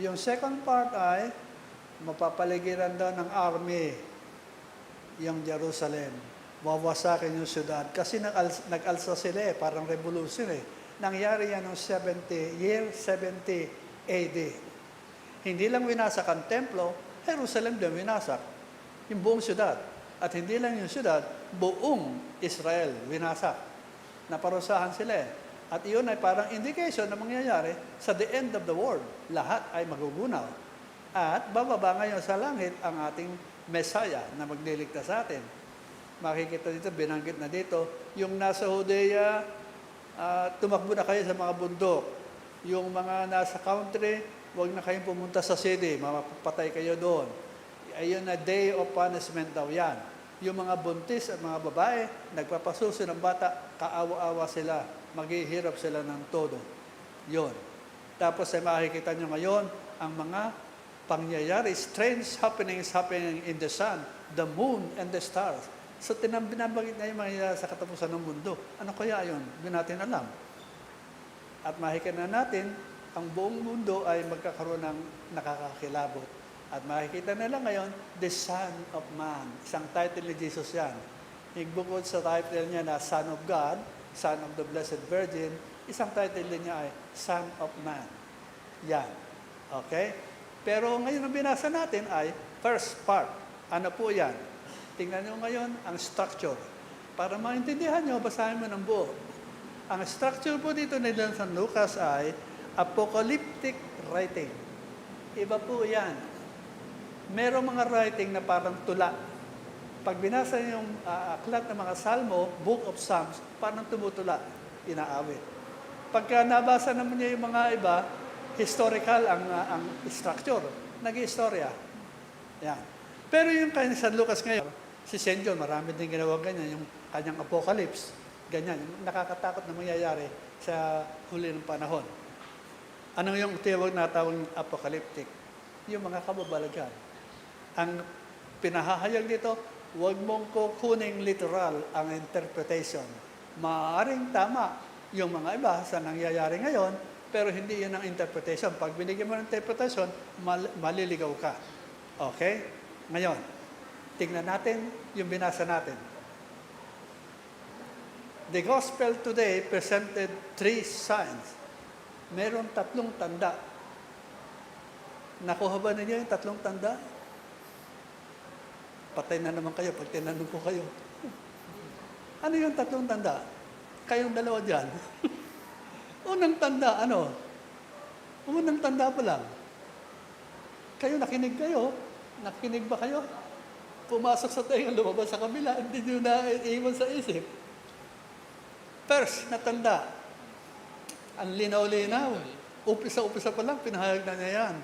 Yung second part ay mapapaligiran daw ng army yung Jerusalem. Wawasakin yung syudad. Kasi nag-alsa, sila eh, parang revolution eh. Nangyari yan noong 70, year 70 AD. Hindi lang winasak ang templo, Jerusalem din winasak. Yung buong syudad. At hindi lang yung syudad, buong Israel winasak. Naparusahan sila eh. At iyon ay parang indication na mangyayari sa the end of the world. Lahat ay magugunaw. At bababa ngayon sa langit ang ating Messiah na magliligtas sa atin. Makikita dito, binanggit na dito, yung nasa Judea, ah, tumakbo na kayo sa mga bundok. Yung mga nasa country, huwag na kayong pumunta sa city, mapapatay kayo doon. Ayun na day of punishment daw yan. Yung mga buntis at mga babae, nagpapasuso ng bata, kaawa-awa sila, maghihirap sila ng todo. Yon. Tapos ay makikita nyo ngayon ang mga pangyayari, strange happenings happening in the sun, the moon, and the stars. So tinam- binabagit na yung mangyayari sa katapusan ng mundo. Ano kaya yun? Hindi natin alam. At makikita na natin, ang buong mundo ay magkakaroon ng nakakakilabot. At makikita nila ngayon, the Son of Man. Isang title ni Jesus yan. Igbukod sa title niya na Son of God, Son of the Blessed Virgin, isang title din niya ay Son of Man. Yan. Okay? Pero ngayon ang binasa natin ay first part. Ano po yan? Tingnan nyo ngayon ang structure. Para maintindihan nyo, basahin mo ng buo. Ang structure po dito ni Dan San Lucas ay apocalyptic writing. Iba po yan. Merong mga writing na parang tula. Pag binasa niyo yung ah, aklat ng mga Salmo, Book of Psalms, parang tumutula, inaawit. Pagka nabasa naman niya yung mga iba, historical ang, ah, ang structure. Nag-istorya. Yan. Pero yung kay San Lucas ngayon, si St. John, marami din ginawa ganyan, yung kanyang apocalypse. Ganyan, yung nakakatakot na mangyayari sa huli ng panahon. Ano yung tawag na tawag apocalyptic? Yung mga kababalagan. Ang pinahahayag dito, huwag mong kukuning literal ang interpretation. Maaaring tama yung mga iba sa nangyayari ngayon, pero hindi yun ang interpretation. Pag binigyan mo ng interpretation, mal- maliligaw ka. Okay? Ngayon, tingnan natin yung binasa natin. The gospel today presented three signs. Meron tatlong tanda. Nakuha ba ninyo yung tatlong tanda? Patay na naman kayo pag tinanong ko kayo. Ano yung tatlong tanda? Kayong dalawa dyan. Unang tanda, ano? Unang tanda pa lang. Kayo, nakinig kayo. Nakinig ba kayo? Pumasok sa tenga, lumabas sa kabila, hindi nyo na iwan sa isip. First, natanda. Ang linaw-linaw. Upisa-upisa pa lang, pinahayag na niya yan.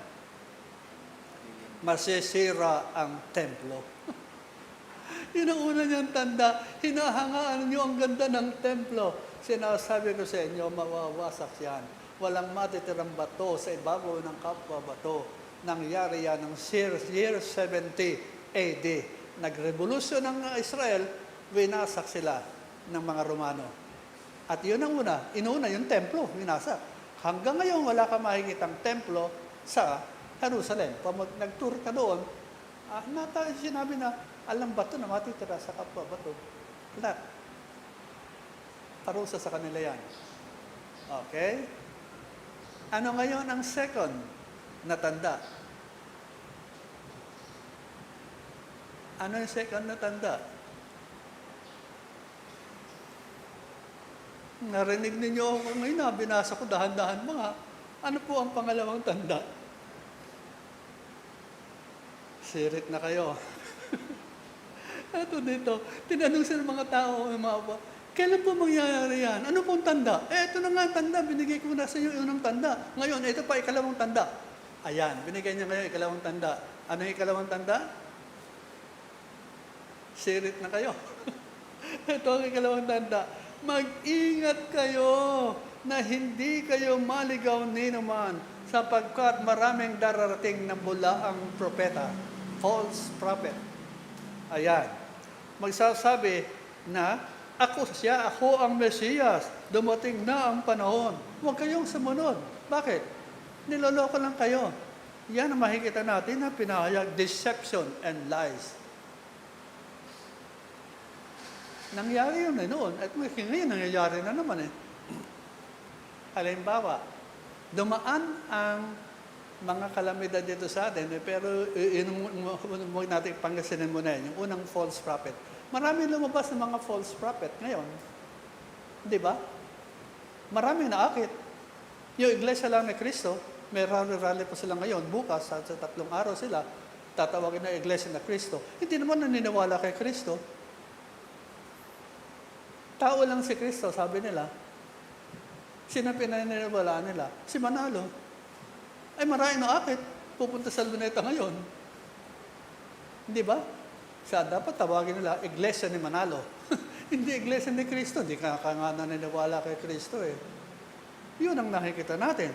Masisira ang templo. Yun ang una niyang tanda. Hinahangaan niyo ang ganda ng templo. Sinasabi ko sa inyo, mawawasak yan. Walang matitirang bato sa ibabaw ng kapwa bato. Nangyari yan ng year 70 AD. Nagrevolusyon ng Israel, winasak sila ng mga Romano. At yun ang una, inuna yung templo, winasak. Hanggang ngayon, wala ka makikitang templo sa Jerusalem. Pag mag- nag-tour ka doon, ah, nata, sinabi na, alam bato na matitira sa kapwa bato. Lahat. Parusa sa kanila yan. Okay? Ano ngayon ang second na tanda? Ano yung second na tanda? Narinig ninyo ako ngayon na binasa ko dahan-dahan mga. Ano po ang pangalawang tanda? Sirit na kayo. Ito dito, tinanong sa mga tao, mga ba, kailan po mangyayari yan? Ano pong tanda? Eh, ito na nga tanda, binigay ko na sa iyo unang tanda. Ngayon, ito pa, ikalawang tanda. Ayan, binigay niya ngayon ikalawang tanda. Ano yung ikalawang tanda? Sirit na kayo. ito ang ikalawang tanda. Mag-ingat kayo na hindi kayo maligaw ni naman sapagkat maraming dararating ng bula ang propeta, false prophet. Ayan. Magsasabi na, ako siya, ako ang Mesiyas. Dumating na ang panahon. Huwag kayong sumunod. Bakit? Niloloko lang kayo. Yan ang makikita natin na pinahayag deception and lies. Nangyari yun eh noon. At ngayon nangyayari na naman eh. Halimbawa, dumaan ang mga kalamidad dito sa atin, eh, pero eh, yun huwag natin pangasinin muna yan, yung unang false prophet. Marami lumabas ng mga false prophet ngayon. Di ba? Maraming naakit. Yung iglesia lang ni Kristo, may rally-rally pa sila ngayon. Bukas, sa, sa tatlong araw sila, tatawagin na iglesia na Kristo. Hindi naman naniniwala kay Kristo. Tao lang si Kristo, sabi nila. Sino pinaniniwalaan nila? Si Manalo. Ay maraming naakit. Pupunta sa Luneta ngayon. Hindi ba? Siya dapat tawagin nila iglesia ni Manalo. Hindi iglesia ni Kristo. Hindi ka ka nga naniniwala kay Kristo eh. Yun ang nakikita natin.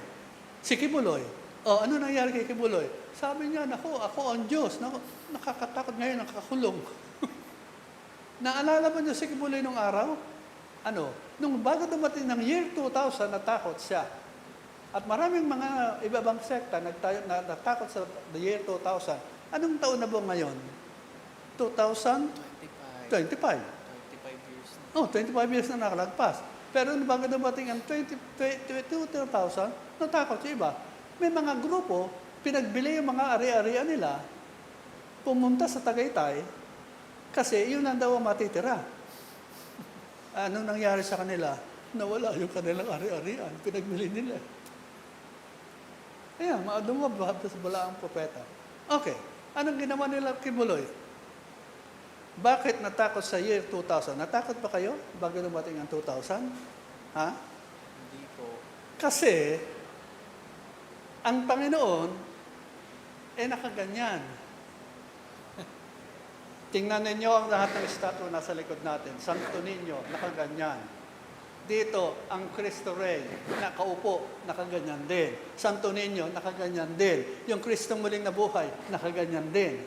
Si Kibuloy. O, ano nangyari kay Kibuloy? Sabi niya, naku, ako ang Diyos. Naku, nakakatakot ngayon, nakakulong. Naalala mo niyo si Kibuloy nung araw? Ano? Nung bago dumating ng year 2000, natakot siya. At maraming mga ibabang sekta nagtayo, na, natakot sa the year 2000. Anong taon na ba ngayon? 2025. 25. 25 years na. Oh, 25 years na nakalagpas. Pero bago dumating ang 20, 20, 2000, natakot yung iba. May mga grupo, pinagbili yung mga ari-arian nila, pumunta sa Tagaytay, kasi yun ang daw ang matitira. Anong nangyari sa kanila? Nawala yung kanilang ari-arian, pinagbili nila. Ayan, dumabab sa bala ang propeta. Okay, anong ginawa nila kibuloy? Bakit natakot sa year 2000? Natakot ba kayo bago dumating ang 2000? Ha? Hindi po. Kasi, ang Panginoon, eh nakaganyan. Tingnan ninyo ang lahat ng estatwa nasa likod natin. Santo Niño, nakaganyan. Dito, ang Cristo Rey, nakaupo, nakaganyan din. Santo Niño, nakaganyan din. Yung Kristo muling nabuhay, nakaganyan din.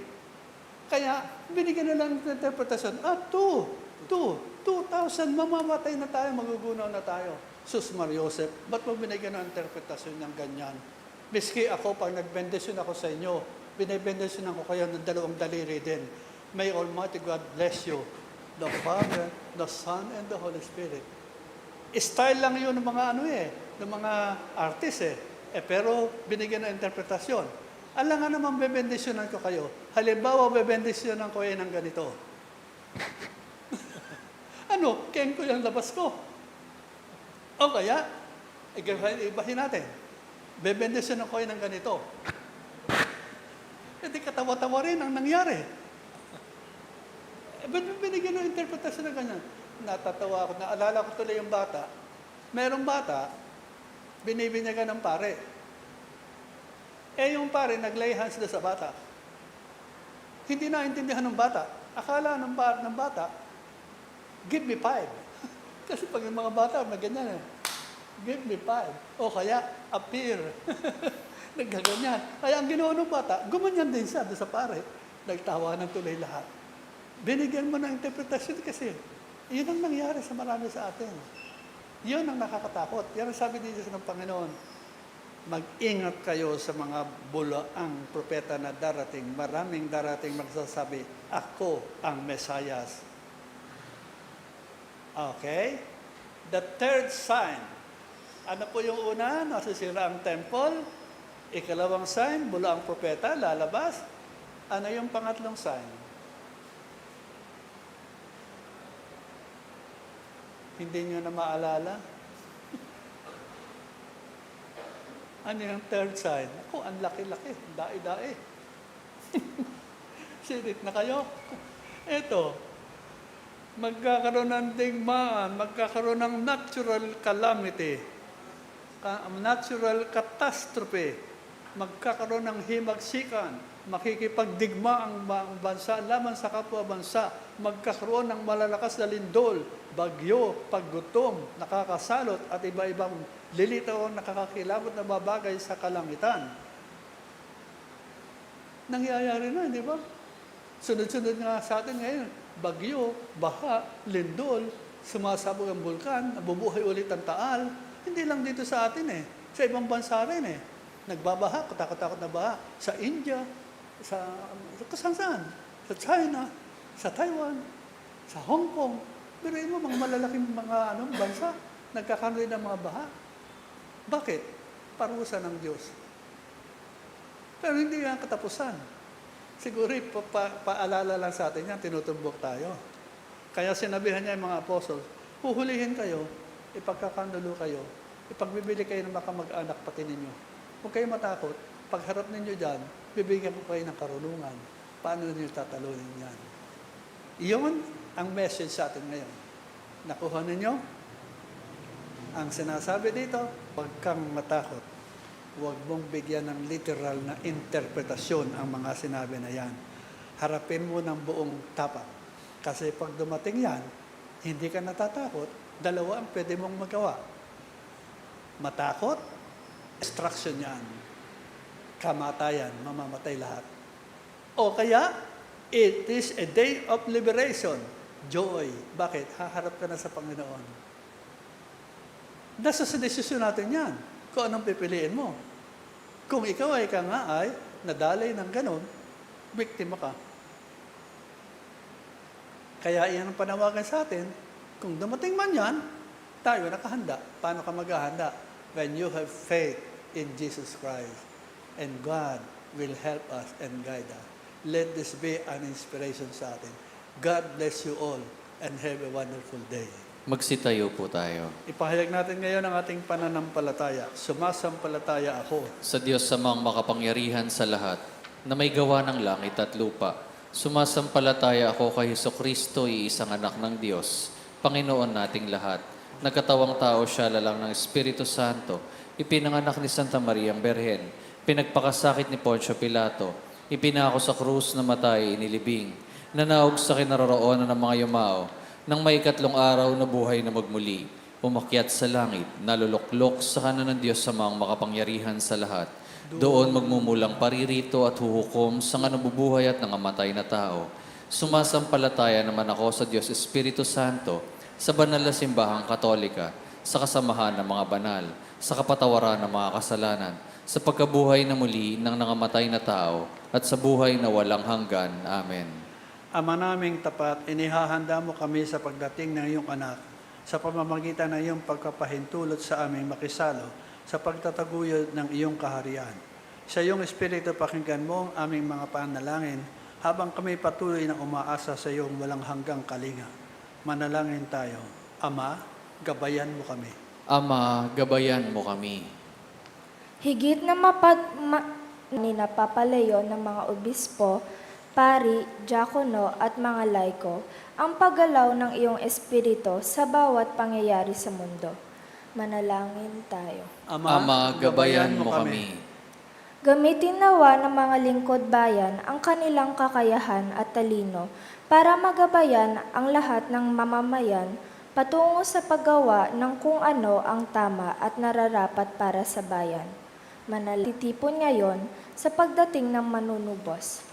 Kaya, binigyan na lang ng interpretasyon, ah, two, two, 2,000, mamamatay na tayo, magugunaw na tayo. Sus Mar Joseph, ba't mo binigyan ng interpretasyon ng ganyan? Miski ako, pag nagbendisyon ako sa inyo, binibendisyon ako kayo ng dalawang daliri din. May Almighty God bless you, the Father, the Son, and the Holy Spirit. Style lang yun ng mga ano eh, ng mga artist eh. Eh pero binigyan ng interpretasyon. Alam nga naman bebendisyonan ko kayo. Halimbawa, bebendisyonan ko kayo ng ganito. ano? Ken ko yung labas ko. O kaya, ibahin natin. Bebendisyonan ko kayo ng ganito. Eh di katawa-tawa rin ang nangyari. Eh, binigyan ng interpretasyon ng ganyan? Natatawa ako. Naalala ko tuloy yung bata. Merong bata, binibinyagan ng pare. Eh yung pare, naglay hands na sa bata. Hindi naintindihan ng bata. Akala ng, ba- ng bata, give me five. Kasi pag yung mga bata, may ganyan eh. Give me five. O kaya, appear. Naggaganyan. Kaya ang ginawa ng bata, gumanyan din siya sa pare. Nagtawanan tuloy lahat. Binigyan mo ng interpretasyon kasi yun ang nangyari sa marami sa atin. Yun ang nakakatakot. Yan ang sabi dito ng Panginoon. Mag-ingat kayo sa mga bulaang propeta na darating. Maraming darating magsasabi, Ako ang Mesayas. Okay? The third sign. Ano po yung una? Nasisira ang temple. Ikalawang sign, bulaang propeta, lalabas. Ano yung pangatlong sign? Hindi nyo na maalala? ano yung third sign? Ako, ang laki-laki, dae-dae. Sirit na kayo. Ito, magkakaroon ng digmaan, magkakaroon ng natural calamity, natural catastrophe, magkakaroon ng himagsikan, makikipagdigma ang ba- ang bansa laban sa kapwa bansa, magkakaroon ng malalakas na lindol, bagyo, paggutom, nakakasalot at iba-ibang lilitaw ang nakakakilabot na babagay sa kalangitan. Nangyayari na, di ba? Sunod-sunod nga sa atin ngayon, bagyo, baha, lindol, sumasabog ang bulkan, nabubuhay ulit ang taal. Hindi lang dito sa atin eh, sa ibang bansa rin eh. Nagbabaha, katakot-takot na baha. Sa India, sa, sa kasan Sa China, sa Taiwan, sa Hong Kong. Pero mo, mga malalaking mga ano, bansa, nagkakaroon ng mga baha. Bakit? Parusa ng Diyos. Pero hindi yan katapusan. Siguro pa, pa, paalala lang sa atin yan, tinutumbok tayo. Kaya sinabihan niya yung mga apostles, huhulihin kayo, ipagkakandulo kayo, ipagbibili kayo ng makamag-anak pati ninyo. Huwag kayo matakot, pagharap ninyo dyan, bibigyan ko kayo ng karunungan. Paano ninyo tatalunin yan? Iyon ang message sa atin ngayon. Nakuha ninyo? Ang sinasabi dito, huwag kang matakot. Huwag mong bigyan ng literal na interpretasyon ang mga sinabi na yan. Harapin mo ng buong tapat. Kasi pag dumating yan, hindi ka natatakot, dalawa ang pwede mong magawa. Matakot, destruction yan. Kamatayan, mamamatay lahat. O kaya, it is a day of liberation. Joy. Bakit? Haharap ka na sa Panginoon. Nasa sa desisyon natin yan. Kung anong pipiliin mo. Kung ikaw ay ka nga ay nadalay ng ganon, biktima ka. Kaya iyan ang panawagan sa atin. Kung dumating man yan, tayo nakahanda. Paano ka maghahanda? When you have faith in Jesus Christ. And God will help us and guide us. Let this be an inspiration sa atin. God bless you all and have a wonderful day. Magsitayo po tayo. Ipahayag natin ngayon ang ating pananampalataya. Sumasampalataya ako Sa Diyos samang makapangyarihan sa lahat, na may gawa ng langit at lupa, sumasampalataya ako kay Heso Kristo, iisang anak ng Diyos, Panginoon nating lahat. Nagkatawang tao siya lalang ng Espiritu Santo, ipinanganak ni Santa Maria ang Berhen, pinagpakasakit ni Poncio Pilato, ipinako sa krus na matay, inilibing, nanaog sa kinaroroonan ng mga yumao, nang may ikatlong araw na buhay na magmuli, umakyat sa langit, naluluklok sa kanan ng Diyos samang makapangyarihan sa lahat. Doon magmumulang paririto at huhukom sa nga nabubuhay at nangamatay na tao. Sumasampalataya naman ako sa Diyos Espiritu Santo, sa banal na simbahang katolika, sa kasamahan ng mga banal, sa kapatawaran ng mga kasalanan, sa pagkabuhay na muli ng nangamatay na tao, at sa buhay na walang hanggan. Amen. Ama naming tapat, inihahanda mo kami sa pagdating ng iyong anak sa pamamagitan ng iyong pagkapahintulot sa aming makisalo sa pagtataguyod ng iyong kaharian. Sa iyong Espiritu, pakinggan mo ang aming mga panalangin habang kami patuloy na umaasa sa iyong walang hanggang kalinga. Manalangin tayo. Ama, gabayan mo kami. Ama, gabayan mo kami. Higit na mapag ma, ni napapalayo ng mga obispo, pari, diakono at mga laiko ang paggalaw ng iyong espiritu sa bawat pangyayari sa mundo. Manalangin tayo. Ama, gabayan mo kami. Gamitin nawa ng mga lingkod bayan ang kanilang kakayahan at talino para magabayan ang lahat ng mamamayan patungo sa paggawa ng kung ano ang tama at nararapat para sa bayan. Manalitipon ngayon sa pagdating ng manunubos.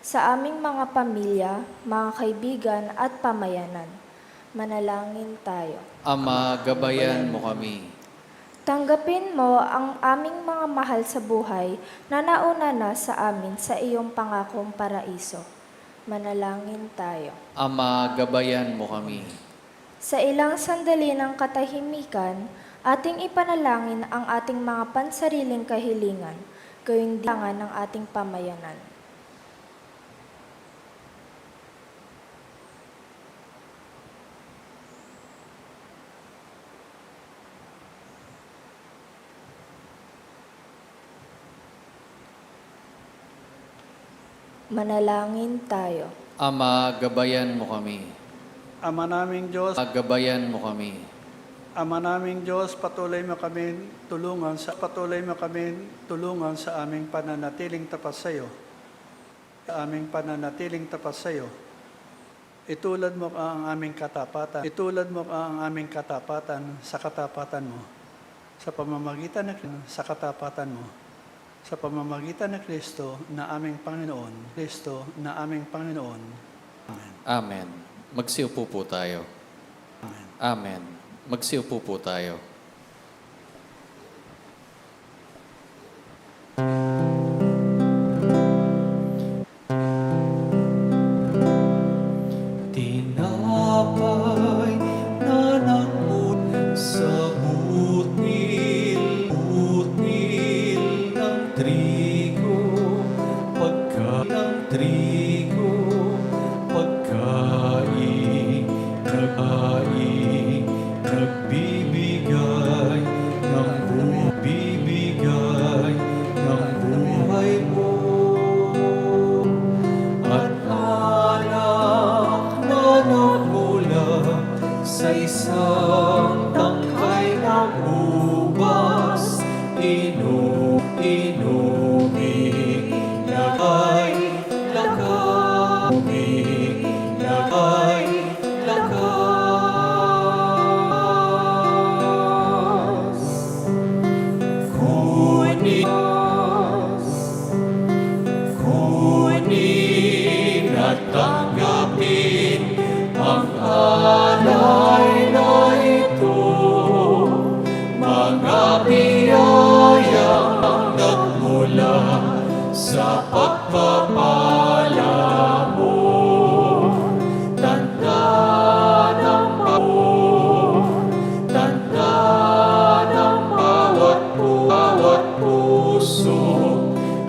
Sa aming mga pamilya, mga kaibigan at pamayanan. Manalangin tayo. Ama, gabayan mo kami. Tanggapin mo ang aming mga mahal sa buhay na nauna na sa amin sa iyong pangakong paraiso. Manalangin tayo. Ama, gabayan mo kami. Sa ilang sandali ng katahimikan, ating ipanalangin ang ating mga pansariling kahilingan, gayong dilangan ng ating pamayanan. Manalangin tayo. Ama, gabayan mo kami. Ama naming Diyos, gabayan mo kami. Ama naming Diyos, patuloy mo kami tulungan sa patuloy mo kami tulungan sa aming pananatiling tapat sa iyo. Sa aming pananatiling tapat sa iyo. Itulad mo ang aming katapatan. Itulad mo ang aming katapatan sa katapatan mo. Sa pamamagitan ng sa katapatan mo. Sa pamamagitan ng Kristo na aming Panginoon. Kristo na aming Panginoon. Amen. Amen. Magsiupo po tayo. Amen. Amen. Magsiupo po tayo.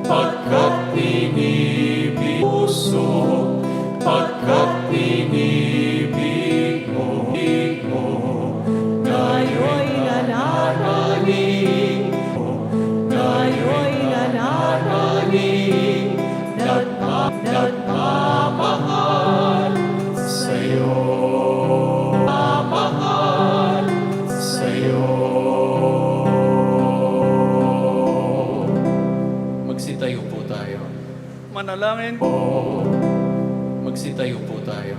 Pagkat pinibig puso, pagkat Manalangin, Magsitayo po tayo.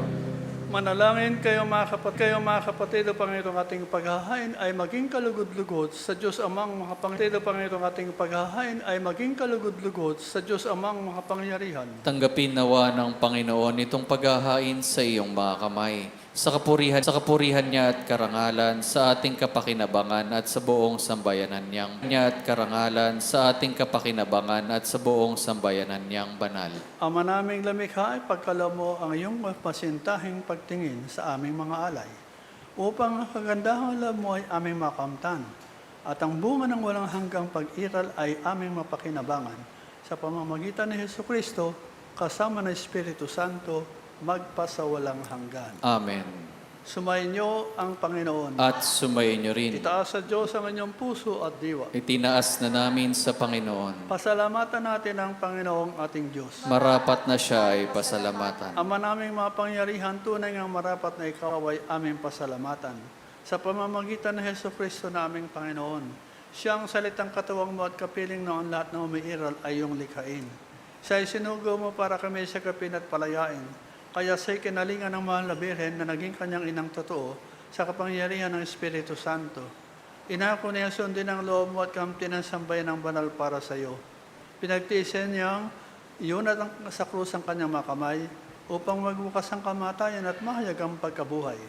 manalangin kayo mga kapatid, kayo mga kapatid, o Panginoong ating paghahain ay maging kalugod-lugod sa Diyos amang mga Panginoon. O Panginoong ating paghahain ay maging kalugod-lugod sa Diyos amang mga pangyarihan. Tanggapin nawa ng Panginoon itong paghahain sa iyong mga kamay. Sa kapurihan, sa kapurihan niya at karangalan, sa ating kapakinabangan at sa buong sambayanan niyang niya at karangalan, sa ating kapakinabangan at sa buong sambayanan niyang banal. Ama naming lamikha, ipagkala mo ang iyong mapasintahing pagtingin sa aming mga alay, upang ang kagandahan mo ay aming makamtan, at ang bunga ng walang hanggang pag-iral ay aming mapakinabangan. Sa pamamagitan ni Heso Kristo, kasama ng Espiritu Santo, magpasawalang hanggan. Amen. Sumainyo ang Panginoon. At sumayin niyo rin. Itaas sa Diyos ang inyong puso at diwa. Itinaas na namin sa Panginoon. Pasalamatan natin ang Panginoong ating Diyos. Marapat na siya ay pasalamatan. Ama naming mapangyarihan, tunay nga marapat na ikaw ay aming pasalamatan. Sa pamamagitan ng Heso Kristo na aming Panginoon, siyang salitang katawang mo at kapiling noon lahat na umiiral ay iyong likhain. Siya ay sinugo mo para kami sa kapin at palayain. Kaya sa'y kinalingan ng mahal na Birhen na naging kanyang inang totoo sa kapangyarihan ng Espiritu Santo. Inako niya sundin ang loob mo at kamti ng sambayan ng banal para sa iyo. Pinagtiisin niyang iyon at ang, sa krus ang kanyang makamay upang magbukas ang kamatayan at mahayag ang pagkabuhay.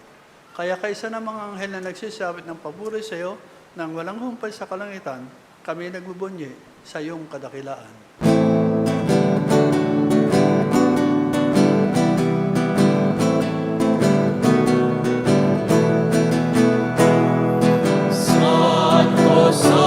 Kaya kaysa ng mga anghel na nagsisabit ng paburi sa iyo nang walang humpay sa kalangitan, kami nagbubunyi sa iyong kadakilaan. so